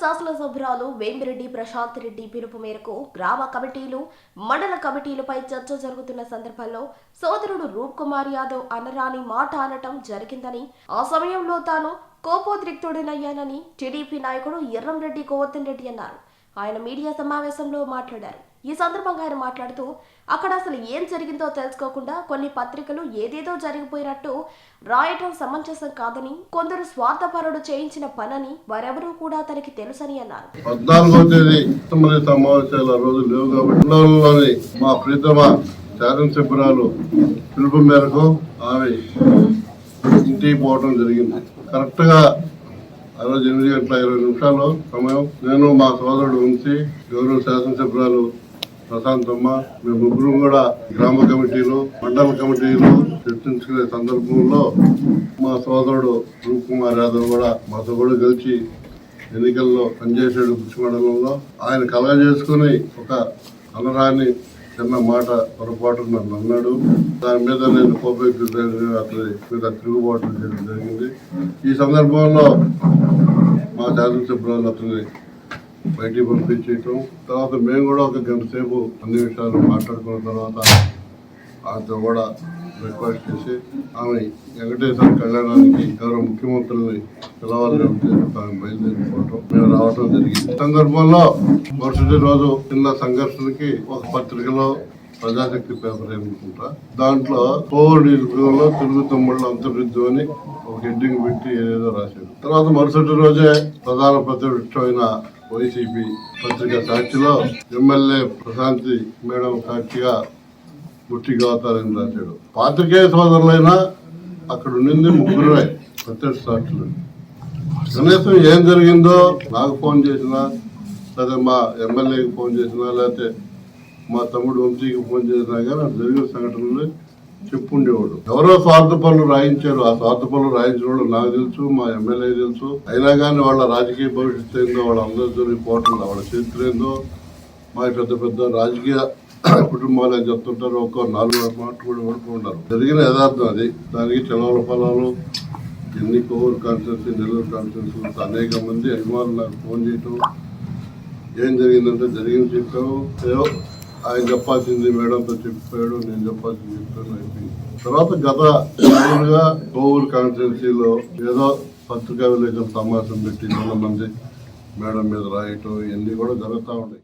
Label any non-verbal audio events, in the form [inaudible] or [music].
శాసనసభ్యురాలు వేమిరెడ్డి ప్రశాంత్ రెడ్డి పిలుపు మేరకు గ్రామ కమిటీలు మండల కమిటీలపై చర్చ జరుగుతున్న సందర్భంలో సోదరుడు రూప్ కుమార్ యాదవ్ అనరాని మాట అనటం జరిగిందని ఆ సమయంలో తాను కోపోద్రిక్తుడినయ్యానని టీడీపీ నాయకుడు ఎర్రంరెడ్డి కోవత్తన్ రెడ్డి అన్నారు. ఆయన మీడియా సమావేశంలో మాట్లాడారు. ఈ సందర్భంగా ఆయన మాట్లాడుతూ అక్కడ అసలు ఏం జరిగిందో తెలుసుకోకుండా కొన్ని పత్రికలు ఏదేదో జరిగిపోయినట్టు రాయటం సమంజసం కాదని కొందరు స్వార్థపరుడు చేయించిన పనని వారెవరూ కూడా తనకి తెలుసని అన్నారు. పద్నాలుగో తేదీ సమావేశాలు రోజు లేవు కాబట్టి మా ప్రీతమ శాసనసభ్యురాలు పిలుపు మేరకు ఆమె ఇంటికి పోవడం జరిగింది. కరెక్ట్గా ఆ రోజు ఎనిమిది గంటల ఇరవై నిమిషాలు సమయం నేను మా సోదరుడు ఉంచి గౌరవ శాసనసభ్యురాలు ప్రశాంతమ్మ మేము ముగ్గురు కూడా గ్రామ కమిటీలు మండల కమిటీలు చర్చించుకునే సందర్భంలో మా సోదరుడు రూప్ కుమార్ యాదవ్ కూడా మాతో కూడా కలిసి ఎన్నికల్లో పనిచేసాడు కృషి మండలంలో ఆయన కలగ చేసుకుని ఒక అనరాని చిన్న మాట పొరపాటు నన్ను అన్నాడు. దాని మీద నేను కోపేక్ష అతని మీద తిరుగుబాటు చేయడం జరిగింది. ఈ సందర్భంలో మా శాసనసభ్యులు అతన్ని బయటికి పంపించేయటం. తర్వాత మేము కూడా ఒక గంట సేపు అన్ని విషయాలు మాట్లాడుకున్న తర్వాత ఆమెతో కూడా రిక్వెస్ట్ చేసి ఆమె వెంకటేశ్వర కళ్యాణానికి గౌరవ ముఖ్యమంత్రిని పిలవాలని ఆమె బయలుదేరిపోవటం. మేము రావటం జరిగింది. సందర్భంలో మరుసటి రోజు చిన్న సంఘర్షణకి ఒక పత్రికలో ప్రజాశక్తి పేపర్ ఏమనుకుంటా? దాంట్లో కోవిడ్ యుగంలో తెలుగు తమ్ముళ్ళు అంతర్విద్యం అని హెడ్డింగ్ పెట్టి ఏదేదో రాశారు. తర్వాత మరుసటి రోజే ప్రధాన ప్రతిపక్షమైన వైసీపీ పత్రిక సాక్షిలో ఎమ్మెల్యే ప్రశాంతి మేడం సాక్షిగా ముట్టి అవుతారని రాశాడు. పాత్రికేయ సోదరులైనా అక్కడ ఉండింది ముగ్గురే ప్రత్యక్ష సాక్షులు. కనీసం ఏం జరిగిందో నాకు ఫోన్ చేసినా లేదా మా ఎమ్మెల్యేకి ఫోన్ చేసినా లేకపోతే మా తమ్ముడు వంశీకి ఫోన్ చేసినా కానీ జరిగిన సంఘటనలు చెప్పుండేవాడు. ఎవరో స్వార్థ పనులు రాయించారు. ఆ స్వార్థ పనులు రాయించిన వాళ్ళు నాకు తెలుసు మా ఎమ్మెల్యే తెలుసు. అయినా కానీ వాళ్ళ రాజకీయ భవిష్యత్తు ఏందో వాళ్ళ అందరూ వాళ్ళ చరిత్ర ఏందో మా పెద్ద పెద్ద రాజకీయ [clears throat] కుటుంబాలు అని చెప్తుంటారు. ఒక్కో నాలుగు మాట కూడా పడుకుంటారు జరిగిన యథార్థం అది. దానికి చెలవల ఫలాలు ఎన్ని కోవూరు కాన్స్టిట్యూన్సీ నెల్లూరు కాన్స్టిట్యూన్సీ అనేక మంది అభిమానులు నాకు ఫోన్ చేయటం. ఏం జరిగిందంటే జరిగింది చెప్పాము ఆయన చెప్పాల్సింది మేడంతో చెప్పాడు నేను చెప్పాల్సింది చెప్పాను అయిపోయింది. తర్వాత గత ఏళ్ళుగా కోవూరు కాన్స్టిట్యున్సీలో ఏదో పత్రికా విలేకరుల సమావేశం పెట్టి వంద మంది మేడం మీద రాయటం ఇవన్నీ కూడా జరుగుతూ ఉన్నాయి.